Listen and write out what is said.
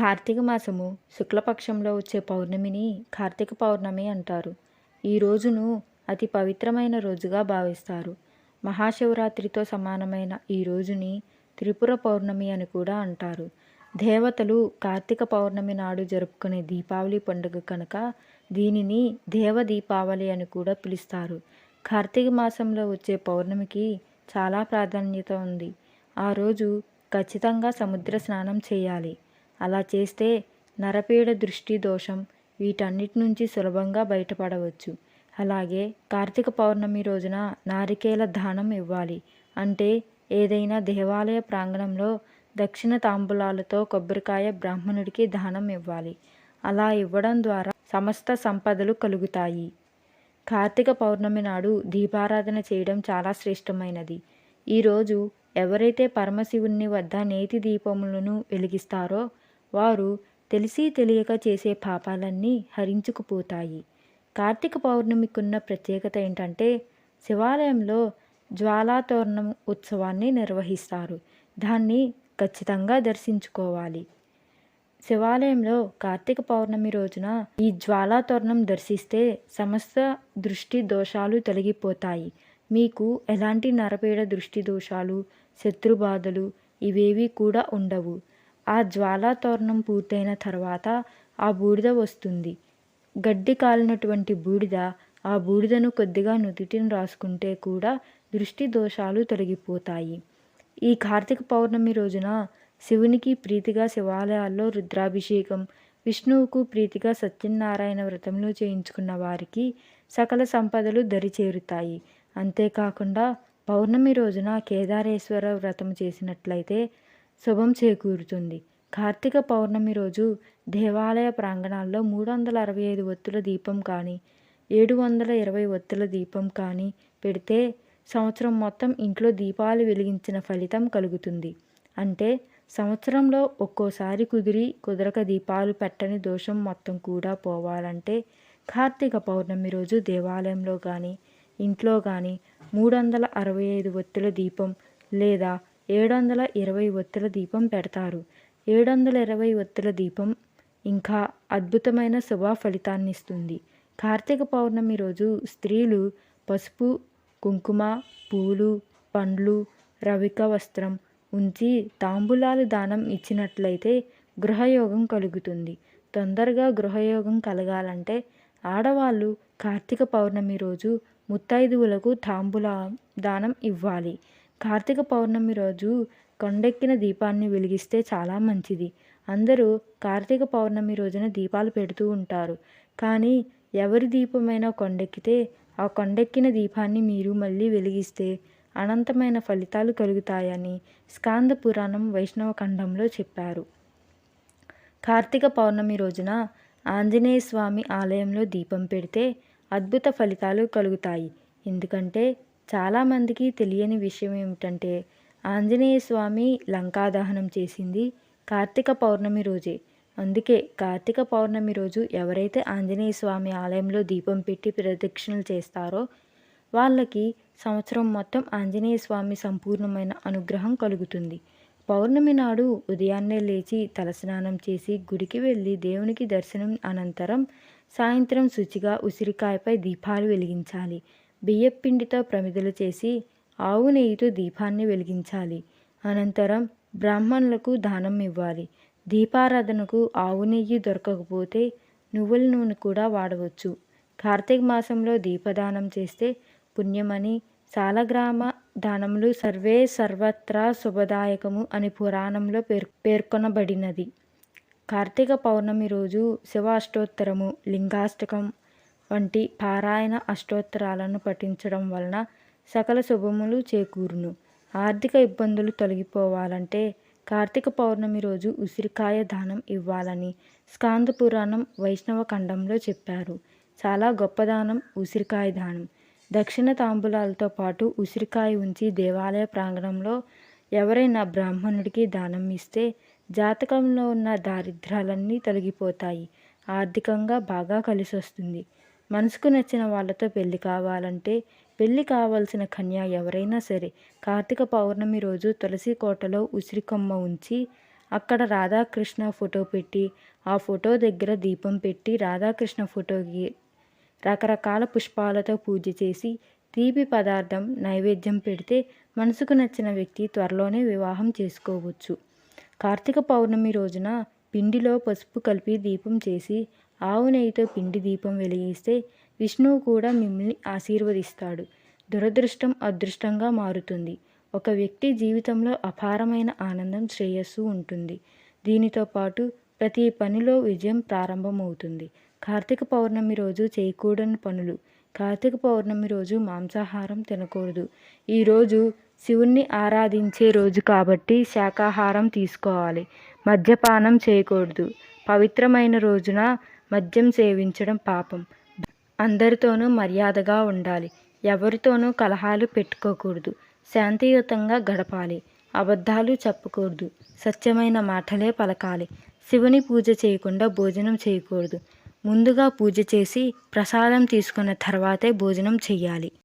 కార్తీక మాసము శుక్లపక్షంలో వచ్చే పౌర్ణమిని కార్తీక పౌర్ణమి అంటారు. ఈ రోజును అతి పవిత్రమైన రోజుగా భావిస్తారు. మహాశివరాత్రితో సమానమైన ఈ రోజుని త్రిపుర పౌర్ణమి అని కూడా అంటారు. దేవతలు కార్తీక పౌర్ణమి నాడు జరుపుకునే దీపావళి పండుగ కనుక దీనిని దేవ దీపావళి అని కూడా పిలుస్తారు. కార్తీక మాసంలో వచ్చే పౌర్ణమికి చాలా ప్రాధాన్యత ఉంది. ఆ రోజు ఖచ్చితంగా సముద్ర స్నానం చేయాలి. అలా చేస్తే నరపీడ దృష్టి దోషం వీటన్నిటి నుంచి సులభంగా బయటపడవచ్చు. అలాగే కార్తీక పౌర్ణమి రోజున నారికేల దానం ఇవ్వాలి. అంటే ఏదైనా దేవాలయ ప్రాంగణంలో దక్షిణ తాంబూలాలతో కొబ్బరికాయ బ్రాహ్మణుడికి దానం ఇవ్వాలి. అలా ఇవ్వడం ద్వారా సమస్త సంపదలు కలుగుతాయి. కార్తీక పౌర్ణమి నాడు దీపారాధన చేయడం చాలా శ్రేష్టమైనది. ఈరోజు ఎవరైతే పరమశివుని వద్ద నేతి దీపములను వెలిగిస్తారో వారు తెలిసి తెలియక చేసే పాపాలన్నీ హరించుకుపోతాయి. కార్తీక పౌర్ణమికున్న ప్రత్యేకత ఏంటంటే శివాలయంలో జ్వాలాతోరణం ఉత్సవాన్ని నిర్వహిస్తారు. దాన్ని ఖచ్చితంగా దర్శించుకోవాలి. శివాలయంలో కార్తీక పౌర్ణమి రోజున ఈ జ్వాలాతోరణం దర్శిస్తే సమస్త దృష్టి దోషాలు తొలగిపోతాయి. మీకు ఎలాంటి నరపీడ దృష్టి దోషాలు శత్రుబాధలు ఇవేవి కూడా ఉండవు. ఆ జ్వాలా తోరణం పూర్తయిన తర్వాత ఆ బూడిద వస్తుంది. గడ్డి కాలినటువంటి బూడిద ఆ బూడిదను కొద్దిగా నుదుటిని రాసుకుంటే కూడా దృష్టి దోషాలు తొలగిపోతాయి. ఈ కార్తీక పౌర్ణమి రోజున శివునికి ప్రీతిగా శివాలయాల్లో రుద్రాభిషేకం విష్ణువుకు ప్రీతిగా సత్యనారాయణ వ్రతంలో చేయించుకున్న వారికి సకల సంపదలు దరిచేరుతాయి. అంతేకాకుండా పౌర్ణమి రోజున కేదారేశ్వర వ్రతం చేసినట్లయితే శుభం చేకూరుతుంది. కార్తీక పౌర్ణమి రోజు దేవాలయ ప్రాంగణాల్లో మూడు వందల అరవై ఐదు ఒత్తుల దీపం కానీ ఏడు వందల ఇరవై ఒత్తుల దీపం కానీ పెడితే సంవత్సరం మొత్తం ఇంట్లో దీపాలు వెలిగించిన ఫలితం కలుగుతుంది. అంటే సంవత్సరంలో ఒక్కోసారి కుదిరి కుదరక దీపాలు పెట్టని దోషం మొత్తం కూడా పోవాలంటే కార్తీక పౌర్ణమి రోజు దేవాలయంలో కానీ ఇంట్లో కానీ మూడు వందల అరవై ఐదు ఒత్తుల దీపం లేదా ఏడు వందల ఇరవై ఒత్తుల దీపం పెడతారు. ఏడు వందల ఇరవై ఒత్తుల దీపం ఇంకా అద్భుతమైన శుభ ఫలితాన్ని ఇస్తుంది కార్తీక పౌర్ణమి రోజు స్త్రీలు పసుపు కుంకుమ పూలు పండ్లు రవిక వస్త్రం ఉంచి తాంబూలాలు దానం ఇచ్చినట్లయితే గృహయోగం కలుగుతుంది. తొందరగా గృహయోగం కలగాలంటే ఆడవాళ్ళు కార్తీక పౌర్ణమి రోజు ముత్తైదువులకు తాంబూల దానం ఇవ్వాలి. కార్తీక పౌర్ణమి రోజు కొండెక్కిన దీపాన్ని వెలిగిస్తే చాలా మంచిది. అందరూ కార్తీక పౌర్ణమి రోజున దీపాలు పెడుతూ ఉంటారు. కానీ ఎవరి దీపమైనా కొండెక్కితే ఆ కొండెక్కిన దీపాన్ని మీరు మళ్ళీ వెలిగిస్తే అనంతమైన ఫలితాలు కలుగుతాయని స్కాంద పురాణం వైష్ణవ ఖండంలో చెప్పారు. కార్తీక పౌర్ణమి రోజున ఆంజనేయ స్వామి ఆలయంలో దీపం పెడితే అద్భుత ఫలితాలు కలుగుతాయి. ఎందుకంటే చాలామందికి తెలియని విషయం ఏమిటంటే ఆంజనేయ స్వామి లంకా దహనం చేసింది కార్తీక పౌర్ణమి రోజే. అందుకే కార్తీక పౌర్ణమి రోజు ఎవరైతే ఆంజనేయ స్వామి ఆలయంలో దీపం పెట్టి ప్రదక్షిణలు చేస్తారో వాళ్ళకి సంవత్సరం మొత్తం ఆంజనేయ స్వామి సంపూర్ణమైన అనుగ్రహం కలుగుతుంది. పౌర్ణమి నాడు ఉదయాన్నే లేచి తలస్నానం చేసి గుడికి వెళ్ళి దేవునికి దర్శనం అనంతరం సాయంత్రం శుచిగా ఉసిరికాయపై దీపాలు వెలిగించాలి. బియ్యపిండితో ప్రమిదలు చేసి ఆవు నెయ్యితో దీపాన్ని వెలిగించాలి. అనంతరం బ్రాహ్మణులకు దానం ఇవ్వాలి. దీపారాధనకు ఆవు నెయ్యి దొరకకపోతే నువ్వుల నూనె కూడా వాడవచ్చు. కార్తీక మాసంలో దీపదానం చేస్తే పుణ్యమని సాలగ్రామ దానములు సర్వే సర్వత్రా శుభదాయకము అని పురాణంలో పేర్ పేర్కొనబడినది. కార్తీక పౌర్ణమి రోజు శివ అష్టోత్తరము లింగాష్టకం వంటి పారాయణ అష్టోత్తరాలను పఠించడం వలన సకల శుభములు చేకూరును. ఆర్థిక ఇబ్బందులు తొలగిపోవాలంటే కార్తీక పౌర్ణమి రోజు ఉసిరికాయ దానం ఇవ్వాలని స్కాంద పురాణం వైష్ణవ ఖండంలో చెప్పారు. చాలా గొప్ప దానం ఉసిరికాయ దానం. దక్షిణ తాంబూలాలతో పాటు ఉసిరికాయ ఉంచి దేవాలయ ప్రాంగణంలో ఎవరైనా బ్రాహ్మణుడికి దానం ఇస్తే జాతకంలో ఉన్న దారిద్ర్యాలన్నీ తొలగిపోతాయి. ఆర్థికంగా బాగా కలిసొస్తుంది. మనసుకు నచ్చిన వాళ్ళతో పెళ్ళి కావాలంటే పెళ్ళి కావాల్సిన కన్య ఎవరైనా సరే కార్తీక పౌర్ణమి రోజు తులసి కోటలో ఉసిరికొమ్మ ఉంచి అక్కడ రాధాకృష్ణ ఫోటో పెట్టి ఆ ఫోటో దగ్గర దీపం పెట్టి రాధాకృష్ణ ఫోటోకి రకరకాల పుష్పాలతో పూజ చేసి తీపి పదార్థం నైవేద్యం పెడితే మనసుకు నచ్చిన వ్యక్తి త్వరలోనే వివాహం చేసుకోవచ్చు. కార్తీక పౌర్ణమి రోజున పిండిలో పసుపు కలిపి దీపం చేసి ఆవు నెయ్యితో పిండి దీపం వెలిగిస్తే విష్ణువు కూడా మిమ్మల్ని ఆశీర్వదిస్తాడు. దురదృష్టం అదృష్టంగా మారుతుంది. ఒక వ్యక్తి జీవితంలో అపారమైన ఆనందం శ్రేయస్సు ఉంటుంది. దీనితో పాటు ప్రతి పనిలో విజయం ప్రారంభమవుతుంది. కార్తీక పౌర్ణమి రోజు చేయకూడని పనులు. కార్తీక పౌర్ణమి రోజు మాంసాహారం తినకూడదు. ఈరోజు శివుణ్ణి ఆరాధించే రోజు కాబట్టి శాకాహారం తీసుకోవాలి. మద్యపానం చేయకూడదు. పవిత్రమైన రోజున మద్యం సేవించడం పాపం. అందరితోనూ మర్యాదగా ఉండాలి. ఎవరితోనూ కలహాలు పెట్టుకోకూడదు. శాంతియుతంగా గడపాలి. అబద్ధాలు చెప్పకూడదు. సత్యమైన మాటలే పలకాలి. శివుని పూజ చేయకుండా భోజనం చేయకూడదు. ముందుగా పూజ చేసి ప్రసాదం తీసుకున్న తర్వాతే భోజనం చెయ్యాలి.